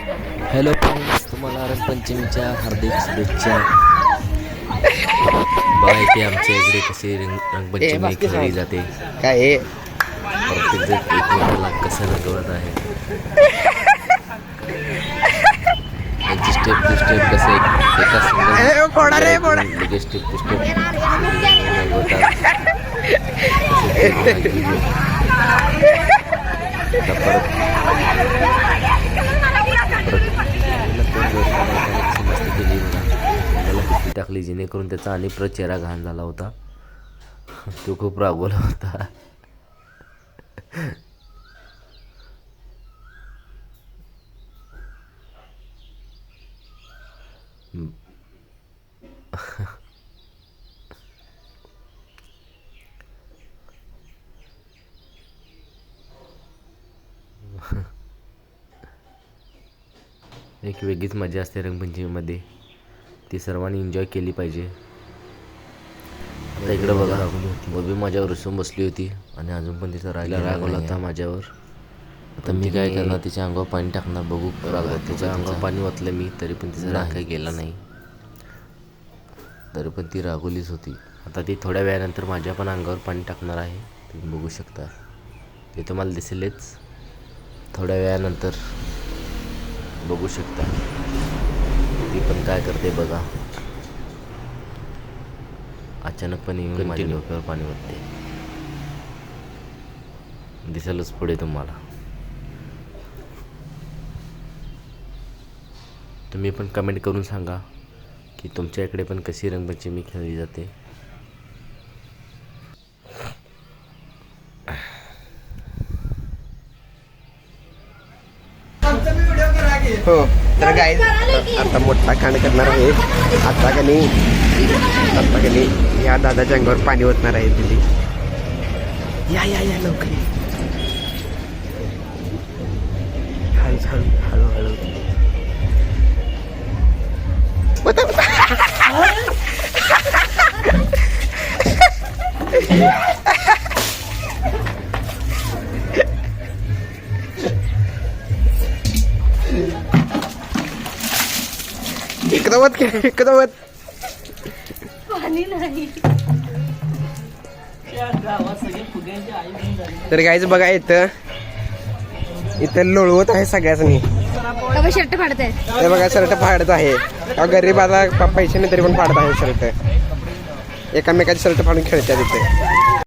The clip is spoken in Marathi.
हॅलो फ्रेंड्स तुम्हाला रंगपंचमीच्या हार्दिक शुभेच्छा. बघा इथे आमच्या इकडे कशी रंग रंगपंचमी खेळली जाते. काय हे? प्रत्येक जण एकमेकाला कसं रंगवत आहे. त्यांची स्टेप टू स्टेप कसं एक. Single step two step रंगवतात. टाकली जेणेकरून त्याचा आणि प्रचेरा घाण झाला होता. तो खूप रागवला होता. एक वेगळीच मजा असते रंगपंचमीमध्ये. ती सर्वांनी एन्जॉय केली पाहिजे. आता इकडं बघा बबी माझ्यावर रुसून बसली होती आणि अजून पण तिचा राहिला रागवला होता माझ्यावर. आता मी काय करणार तिच्या अंगावर पाणी टाकणार बघू राग तिच्या अंगावर पाणी ओतलं मी तरी पण तिचा राग काही गेला नाही. तरी पण ती रागवलीच होती. आता ती थोड्या वेळानंतर माझ्या पण अंगावर पाणी टाकणार आहे. तुम्ही बघू शकता. ते तुम्हाला दिसेलच. थोड्या वेळानंतर बघू शकता. पण काय करते बघा. अचानकपणे येऊन माझ्या डोक्यावर पाणी वाटते दिसेलच पुढे तुम्हाला. तुम्ही पण कमेंट करून सांगा की तुमच्या इकडे पण कशी रंगपंचमी खेळली जाते? हो. तर काय आता मोठा कांड करणार आहे. आता का नाही? आता का नाही? या दादाच्या अंगावर पाणी ओतणार आहे दिली या या या लवकर ये. हळू हळू ओता, ओता. इकडं वत की, इकडं वत पाणी नाही तर गायचं बघा इथं. इथं लोळवत आहे सगळ्याचनी शर्ट फाडत आहे बघा शर्ट फाडत आहे. गरीब आता पैसे नाही तरी पण फाडत आहे शर्ट एकामेकाचे शर्ट फाडून खेळतात इथे.